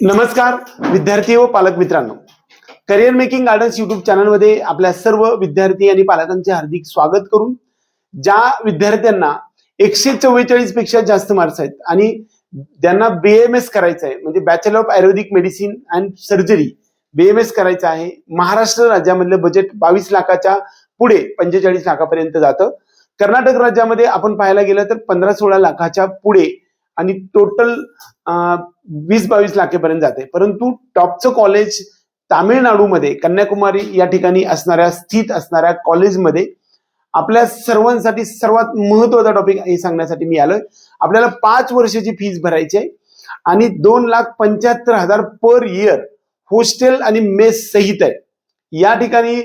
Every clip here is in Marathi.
नमस्कार विद्यार्थी व पालक मित्रांनो. करिअर मेकिंग गार्डन्स युट्यूब चॅनलमध्ये आपल्या सर्व विद्यार्थी आणि पालकांचे हार्दिक स्वागत करून ज्या विद्यार्थ्यांना एकशे चव्वेचाळीसपेक्षा जास्त मार्क्स आहेत आणि ज्यांना बीएमएस करायचं आहे म्हणजे bachelor of Ayurvedic medicine and surgery BMS करायचं आहे महाराष्ट्र राज्यामधलं बजेट बावीस लाखाच्या पुढे पंचेचाळीस लाखापर्यंत जातं. कर्नाटक राज्यामध्ये आपण पाहायला गेलं तर पंधरा सोळा लाखाच्या पुढे आणि टोटल वीस बावीस लाखेपर्यंत जाते. परंतु टॉपचं कॉलेज तामिळनाडूमध्ये कन्याकुमारी या ठिकाणी असणाऱ्या स्थित असणाऱ्या कॉलेजमध्ये आपल्या सर्वांसाठी सर्वात महत्त्वाचा टॉपिक हे सांगण्यासाठी मी आलोय. आपल्याला पाच वर्षाची फीज भरायची आहे आणि दोन लाख पंच्याहत्तर हजार पर इयर हॉस्टेल आणि मेस सहित आहे. या ठिकाणी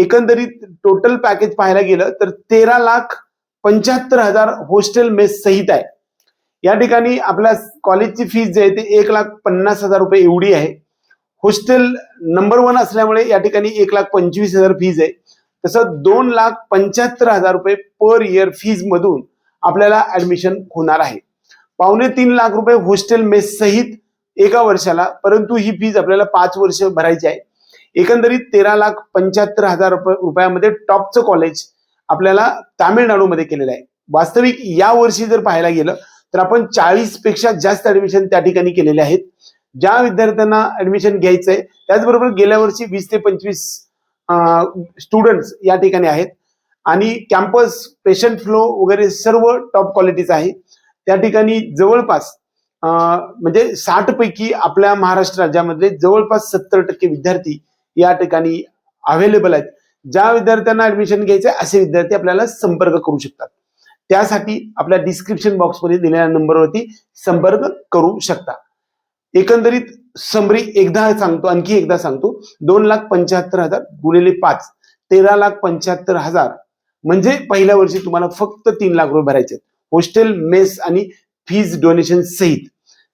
एकंदरीत टोटल पॅकेज पाहायला गेलं तर तेरा लाख पंच्याहत्तर हजार हॉस्टेल मेस सहित आहे. या ठिकाणी आपल्या कॉलेजची फीस जी आहे ती एक लाख पन्नास हजार रुपये एवढी आहे. हॉस्टेल नंबर वन असल्यामुळे या ठिकाणी एक लाख पंचवीस हजार फीज आहे. तसं दोन लाख पंच्याहत्तर हजार रुपये पर इयर फीज मधून आपल्याला ऍडमिशन होणार आहे. पावणे तीन लाख रुपये हॉस्टेल मेस सहित एका वर्षाला परंतु ही फीज आपल्याला पाच वर्ष भरायची आहे. एकंदरीत तेरा लाख पंच्याहत्तर हजार रुपये रुपयामध्ये टॉपचं कॉलेज आपल्याला तामिळनाडूमध्ये केलेलं आहे. वास्तविक या वर्षी जर पाहायला गेलं तर आपण चाळीसपेक्षा जास्त ऍडमिशन त्या ठिकाणी केलेले आहेत. ज्या विद्यार्थ्यांना ऍडमिशन घ्यायचंय त्याचबरोबर गेल्या वर्षी वीस ते पंचवीस स्टुडंट्स या ठिकाणी आहेत. आणि कॅम्पस पेशंट फ्लो वगैरे सर्व टॉप क्वालिटीचा आहे. त्या ठिकाणी जवळपास म्हणजे साठ पैकी आपल्या महाराष्ट्र राज्यामध्ये जवळपास सत्तर टक्के विद्यार्थी या ठिकाणी अवेलेबल आहेत. ज्या विद्यार्थ्यांना ऍडमिशन घ्यायचं असे विद्यार्थी आपल्याला संपर्क करू शकतात. त्यासाठी आपल्या डिस्क्रिप्शन बॉक्समध्ये दिलेल्या नंबरवरती संपर्क करू शकता. एकंदरीत समरी एकदा सांगतो आणखी एकदा सांगतो. दोन लाख पंच्याहत्तर हजार गुणिले पाच तेरा लाख पंच्याहत्तर हजार. म्हणजे पहिल्या वर्षी तुम्हाला फक्त तीन लाख रुपये भरायचे आहेत. हॉस्टेल मेस आणि फीज डोनेशन सहित.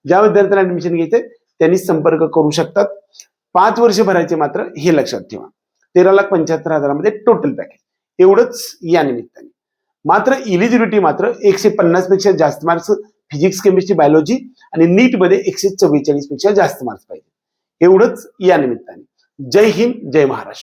ज्या विद्यार्थ्यांना ऍडमिशन घ्यायचंय त्यांनी संपर्क करू शकतात. पाच वर्ष भरायचे मात्र हे लक्षात ठेवा. तेरा लाख पंच्याहत्तर हजारामध्ये टोटल पॅकेज एवढंच या निमित्ताने. मात्र इलिजिबिलिटी मात्र एकशे पन्नासपेक्षा जास्त मार्क्स फिजिक्स केमिस्ट्री बायोलॉजी आणि नीटमध्ये एकशे चव्वेचाळीसपेक्षा जास्त मार्क्स पाहिजे. एवढंच या निमित्ताने. जय हिंद जय महाराष्ट्र.